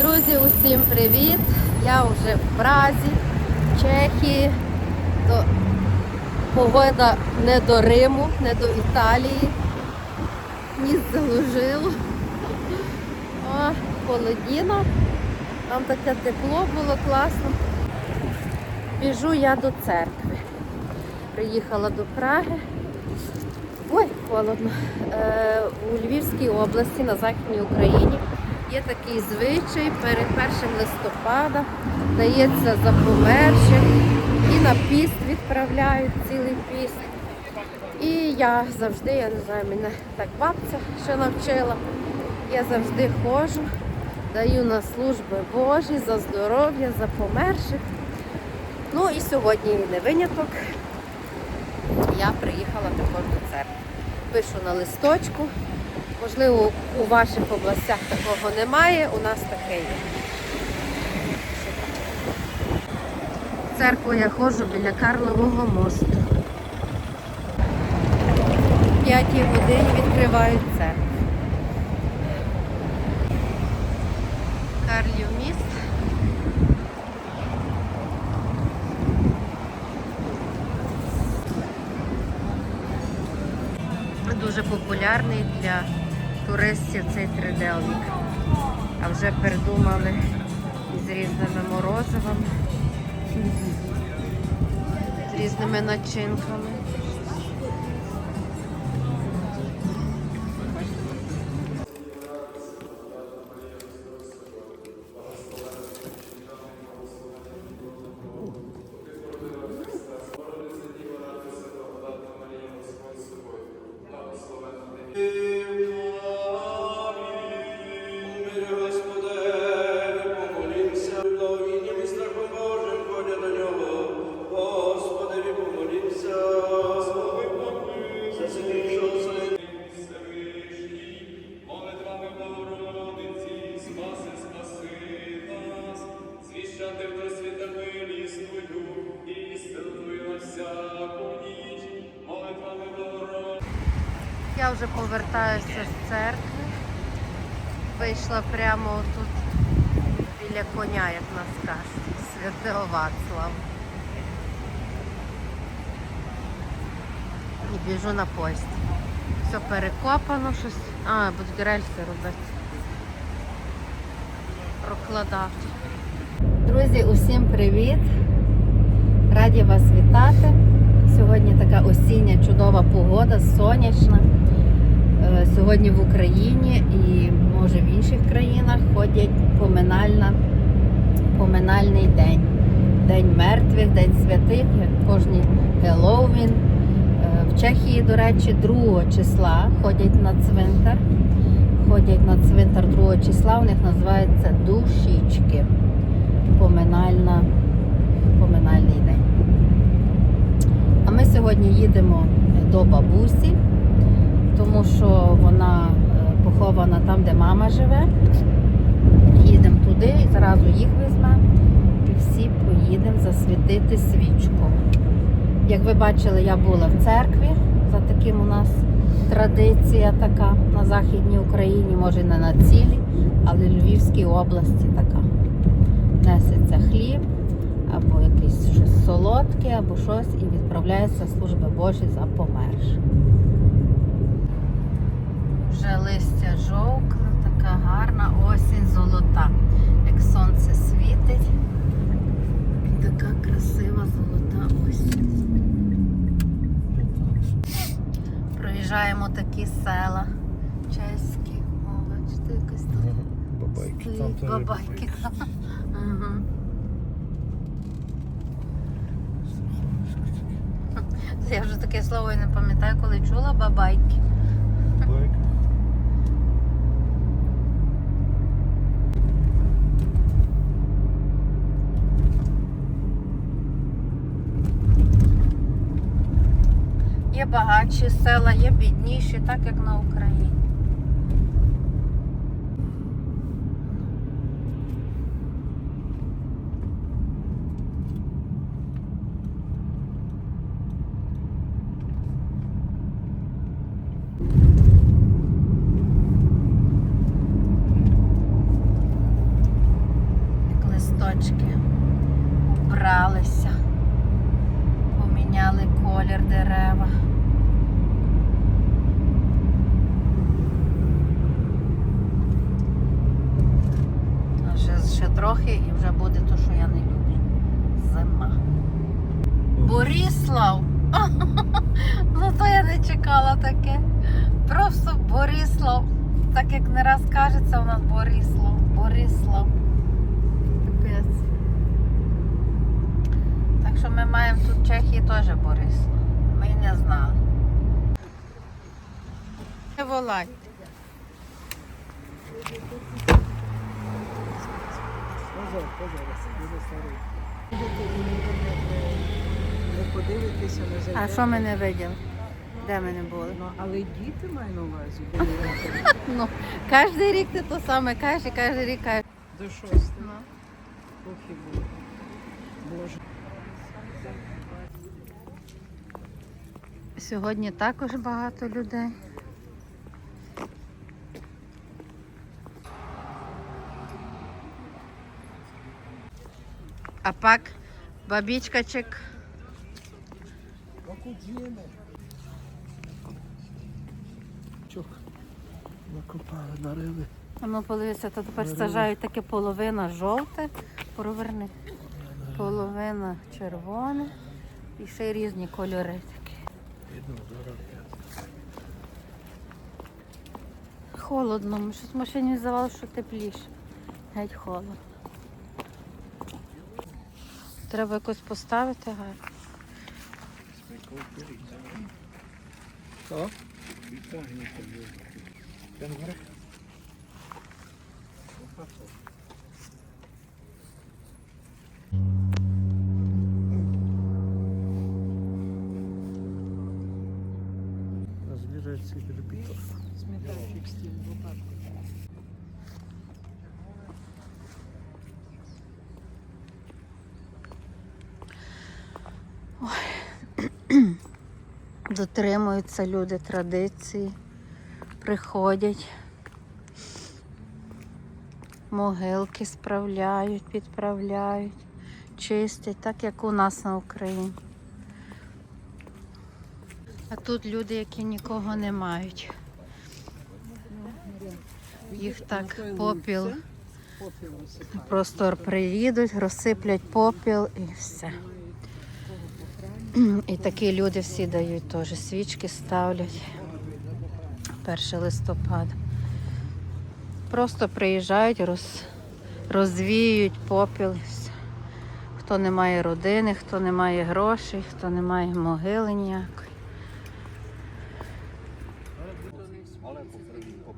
Друзі, усім привіт! Я вже в Празі, в Чехії. То погода не до Риму, не до Італії. Ніс заложило. О, холодіно. Там таке тепло було класно. Біжу я до церкви. Приїхала до Праги. Ой, холодно. Е, у Львівській області на Західній Україні є такий звичай перед 1 листопада дається за померших і на піст відправляють цілий піст. І я завжди, я не знаю, мене так бабця ще навчила. Я завжди ходжу, даю на служби Божі за здоров'я, за померших. Ну і сьогодні не виняток. Я приїхала також до церкви. Пишу на листочку. Можливо, у ваших областях такого немає, у нас таке є. Церкву я ходжу біля Карлового мосту. В п'ятій годині відкривають церкву. Карлів міст. Дуже популярний для туристів цей тридельник. А вже придумали з різними морозивами, з різними начинками. Вже повертаюся з церкви. Вийшла прямо тут біля коня, як нас кажуть, святого Вацлава. І біжу на поїзд. Все перекопано, щось. А, будуть рельси робити. Прокладати. Друзі, усім привіт! Раді вас вітати. Сьогодні така осіння чудова погода, сонячна. Е, Сьогодні в Україні і може в інших країнах ходять поминальна, поминальний день. День мертвих, День святих, як кожний Геловін. Е, В Чехії, до речі, 2 числа ходять на цвинтар. Ходять на цвинтар 2 числа, у них називається душічки. Поминальна, поминальний день. А ми сьогодні їдемо до бабусі, тому що вона е, похована там, де мама живе. Їдемо туди і зразу їх візьмемо і всі поїдемо засвітити свічку. Як ви бачили, я була в церкві, за таким у нас традиція така на Західній Україні, може не на цілій, але в Львівській області така. Несеться хліб або якесь щось солодке, або щось, і відправляється служби Божі за померш. Вже листя жовкне, така гарна осінь золота. Як сонце світить. Така красива золота осінь. Проїжджаємо такі села чеські. О, бачите, якось тут. Бабайки. Там теж бабайки. Я вже таке слово і не пам'ятаю, коли чула бабайки. Є багатші села, є бідніші, так як на Україні. листочки. Убралися. Поміняли колір дерева. А Ще, ще трохи і вже буде то, що я не люблю. Зима. Боріслав! Ну то я не чекала таке. Просто Боріслав. Так як не раз кажеться у нас. Боріслав. Капець. Так що ми маємо тут в Чехії теж Боріслав. Ми не знали. Не волайте. Не подивитися на А що ми не виділи? Де ми не були? Ну, але діти маю на увазі. Ну, кожен рік ти то саме кажеш, і кожен рік кажеш. До шостого. Ну. Трохи було. Боже. Сьогодні також багато людей. А пак бабічкачик. Чук. Накопали, нарили. А ну подивися, то тепер сажають таке половина жовте, проверни. Половина червоне і ще й різні кольори такі. Холодно, ми щось в машині здавалося, що тепліше. Геть холодно. Треба якось поставити гарно. Що? Венгри? Дотримуються люди традиції, приходять, могилки справляють, підправляють, чистять, так як у нас на Україні. А тут люди, які нікого не мають. Їх так попіл. Просто приїдуть, розсиплять попіл і все. І такі люди всі дають теж свічки ставлять. 1 листопада. Просто приїжджають, роз, розвіюють попіл. Хто не має родини, хто не має грошей, хто не має могили ніякої.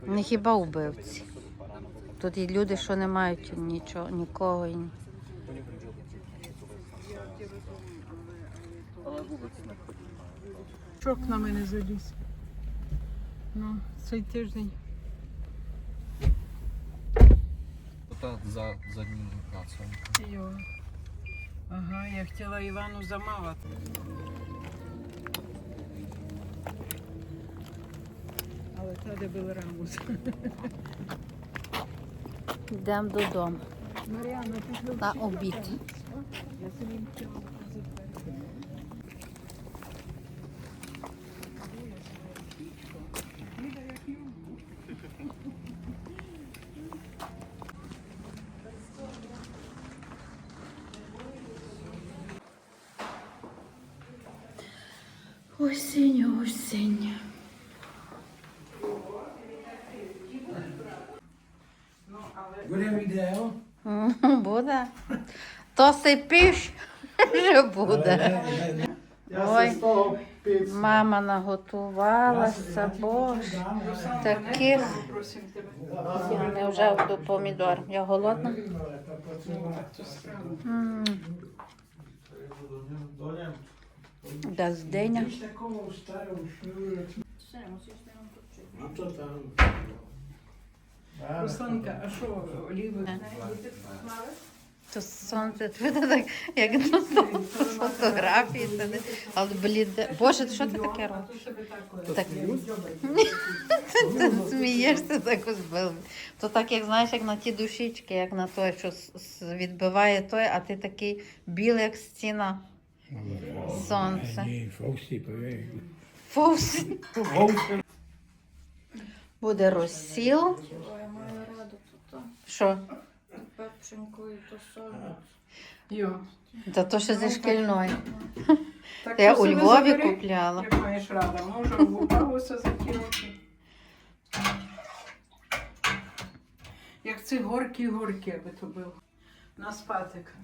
Не хіба вбивці. Тут є люди, що не мають нічого, нікого. і ні- Шок на мене заліз. Ну, цей тиждень. Та за заднім. Йо. Ага, я хотіла Івану замавати. Але та де був рамус. Йдемо додому Маріана, ти на обід. Я собі Осінь, осінь. Мгм, Буде. То сипиш, вже буде. Ой, мама наготувалася, боже. Таких. Я вже до помідор. Я голодна. М, Газденя. No to. Русланка, а що оліви? То сонце, так, як на фотографії. Але бліде. Боже, що ти таке робиш? Так. Ти смієшся так бив. То так, як знаєш, як на ті душічки, як на той, що відбиває той, а ти такий білий, як стіна. Сонце. Фаусті, Буде розсіл. Що? Пепченьку і то. Йо. Та то ще зі шкільної. Так я у Львові купляла. Як маєш рада, може в бабуся за. Як ці горкі горкі, аби то було. На спатик.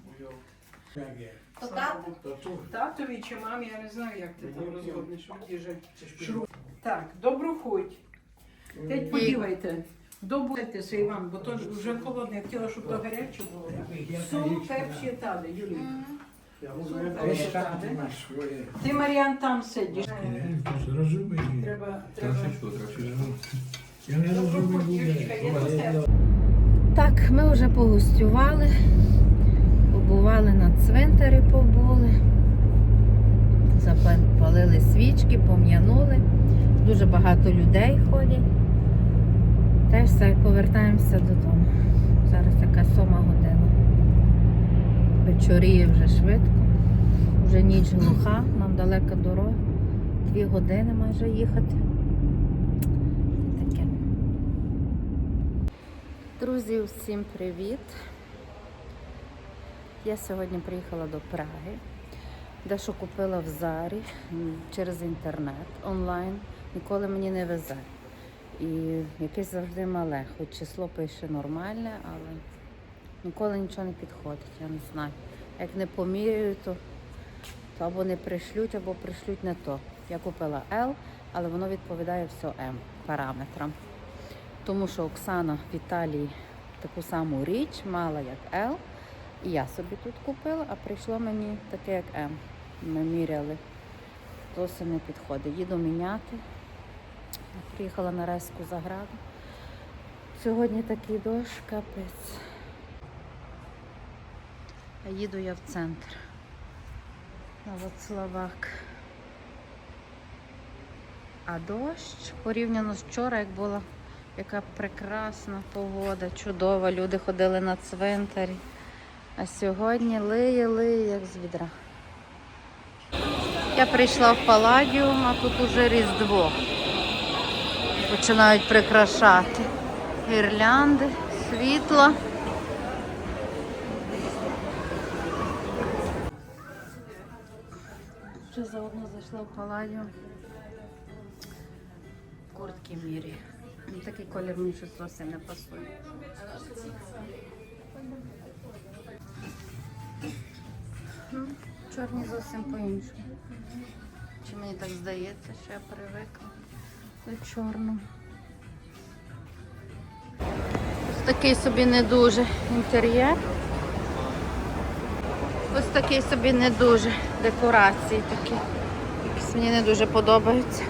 Татові чи мамі, я не знаю, як ти там їжі. Так, добру хуть. Теть подівайте. Добуйтеся, Іван, бо то вже холодне, я хотіла, щоб то гаряче було. Суп перші тади, Юлій. Суп перші тади. Ти, Маріан, там сидиш. Зрозумію. Треба, треба. Я не розумію. Так, ми вже погостювали, побували на цвинтарі, побули, запалили свічки, пом'янули. Дуже багато людей ходять. Теж все, повертаємося додому. Зараз така сома година. Вечоріє вже швидко. Вже ніч глуха, нам далека дорога. Дві години майже їхати. Друзі, усім привіт! Я сьогодні приїхала до Праги, дещо купила в Зарі через інтернет онлайн. Ніколи мені не везе. І якесь завжди мале, хоч число пише нормальне, але ніколи нічого не підходить, я не знаю. Як не поміряю, то, то або не пришлють, або пришлють не то. Я купила L, але воно відповідає все M параметрам. Тому що Оксана в Італії таку саму річ мала як L. І я собі тут купила, а прийшло мені таке як М. Ми міряли. Зовсім не підходить. Їду міняти. Приїхала на Райську заграду. Сьогодні такий дощ, капець. А їду я в центр. На Вацлавак. А дощ порівняно з вчора, як була яка прекрасна погода, чудова. Люди ходили на цвинтарі. А сьогодні лиє, лиє, як з відра. Я прийшла в Паладіум, а тут уже Різдво. Починають прикрашати гірлянди, світла. Вже заодно зайшла в Паладіум. Куртки мірі. Такий колір мені щось зовсім не пасує. Чорні зовсім по-іншому. Чи мені так здається, що я привикла до чорного. Ось такий собі не дуже інтер'єр. Ось такий собі не дуже декорації такі. Якісь мені не дуже подобаються.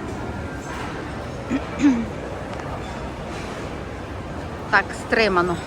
Так, стримано.